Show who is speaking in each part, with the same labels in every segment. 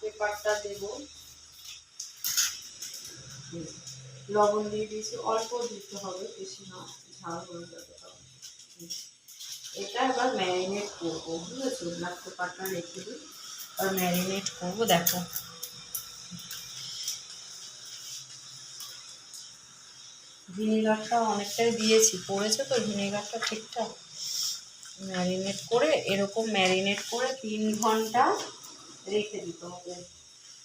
Speaker 1: পেপারটা দেব। লবণ দিয়ে দিয়েছি, অল্প দিতে হবে, বেশি না, ঝাল হয়ে যাবে। এটা এবার ম্যারিনেট করব, বুঝেছ? ব্ল্যাক পেপারটা রেখে দিই আর ম্যারিনেট করব, দেখো। ভিনেগারটা অনেকটাই দিয়েছি, পড়েছে তো ভিনেগারটা ঠিকঠাক? ম্যারিনেট করে, এরকম ম্যারিনেট করে তিন ঘণ্টা রেখে দিতে হবে।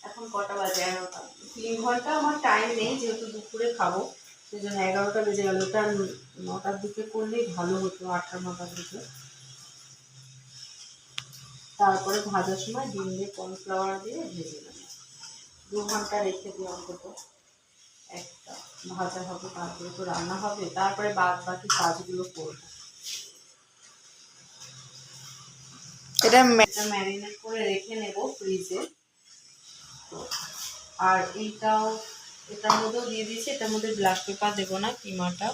Speaker 1: এখন কটা বাজে? এগারোটা। তিন ঘণ্টা আমার টাইম নেই, যেহেতু দুপুরে খাব সেই জন্য এগারোটা বেজে গেল। ওটা নটার দিকে করলেই ভালো হতো, আটটা, নটার দিকে। তারপরে ভাজার সময় ডিম দিয়ে কর্নফ্লাওয়ার দিয়ে ভেজে নেব। দু ঘণ্টা রেখে দিই অন্তত। একটা ভাজা হবে, তারপরে তো রান্না হবে। তারপরে বাদ বাকি কাজগুলো করব।
Speaker 2: এটা
Speaker 1: ম্যারিনেট করে রেখে নেব ফ্রিজে। তো আর এইটাও এটার মধ্যেও দিয়ে দিয়েছি এটার মধ্যে ব্ল্যাক পেপার দেবো না কিমাটা।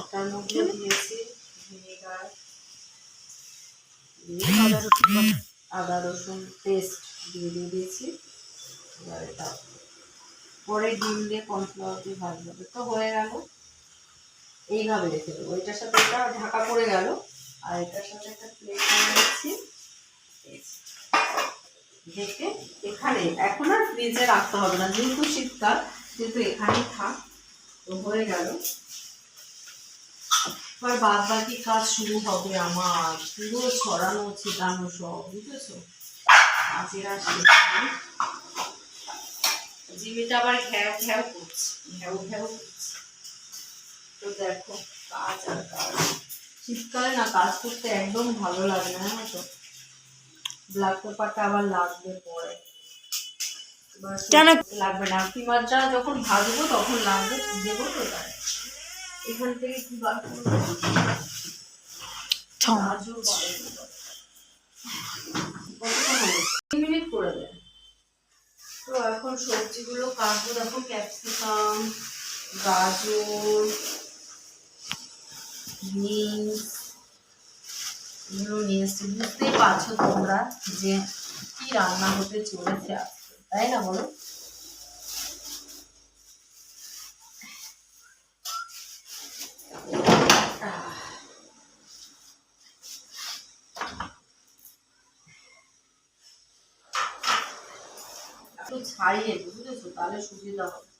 Speaker 1: এটার মধ্যে দিয়েছি ভিনেগার
Speaker 2: আদা রসুন।
Speaker 1: পেস্ট দিয়ে দিয়ে দিয়েছি। এবার এটা পরে ডিম দিয়ে কর্নফ্লাওয়ার দিয়ে ভাজতে হবে তো হয়ে গেল। এইভাবে রেখে দেবো। এটার সাথে এটা ঢাকা পড়ে গেল। আর এটার সাথে একটা প্লেট নিচ্ছি ঢেকে এখানে, এখন আর ফ্রিজে রাখতে হবে না, যেহেতু শীতকাল, যেহেতু এখানেই থাক, তো হয়ে গেল। বাদ বাকি কাজ শুরু হবে আমার, পুরো ছড়ানো, ছিটানো সব জিমিটা আবার ঘ্যাও ঘ্যাও করছে, ঘ্যাও ঘ্যাও করছে। তো দেখো, কাজ আর কাজ। শীতকালে না, কাজ করতে একদম ভালো লাগে না তো? ব্ল্যাক পেপারটা আবার লাগবে পরে।
Speaker 2: কেন?
Speaker 1: লাগবে না। পিমাজটা যখন ভাজবো তখন লাগবে দেবো তো তাই। এখান থেকে কি বার? তিন মিনিট করে দেয় তো এখন সবজিগুলো কাটবো। দেখো ক্যাপসিকাম গাজর বিনস এগুলো নিয়ে এসছি বুঝতেই পারছ তোমরা যে কি রান্না হতে চলেছে আজকে, তাই না বলো? ছাড়িয়ে নেব, বুঝেছ? তাহলে সুবিধা হবে।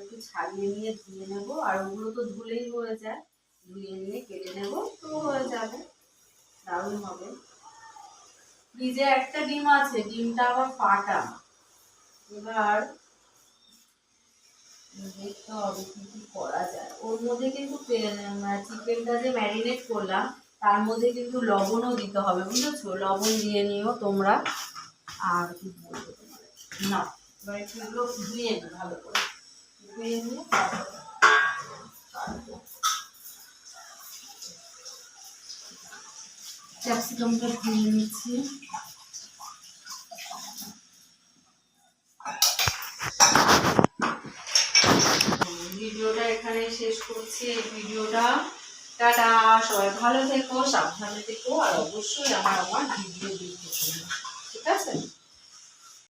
Speaker 1: একটু ছাড়িয়ে নিয়ে ধুয়ে নেব, আর ওগুলো তো ধুলেই হয়ে যায়। ধুয়ে নিয়ে কেটে নেব, তো হয়ে যাবে। দারুণ হবে। ফ্রিজে একটা ডিম আছে, ডিমটা আবার ফাটা। এবার দেখতে হবে কি করা যায়। ওর মধ্যে কিন্তু চিকেনটা যে ম্যারিনেট করলাম, তার মধ্যে কিন্তু লবণও দিতে হবে, বুঝেছ? লবণ দিয়ে নিও তোমরা। আর কি বলব না, এবার একটু এগুলো ধুয়ে ভালো করে। ধুয়ে নিয়ে ক্যাপসিকামটা ধুয়ে নিচ্ছি। ভিডিওটা এখানে শেষ করছি। এই ভিডিওটা। টাটা, সবাই ভালো থেকো, সাবধানে থেকো, আর অবশ্যই আমার আমার ভিডিও দেখতে ঠিক আছে?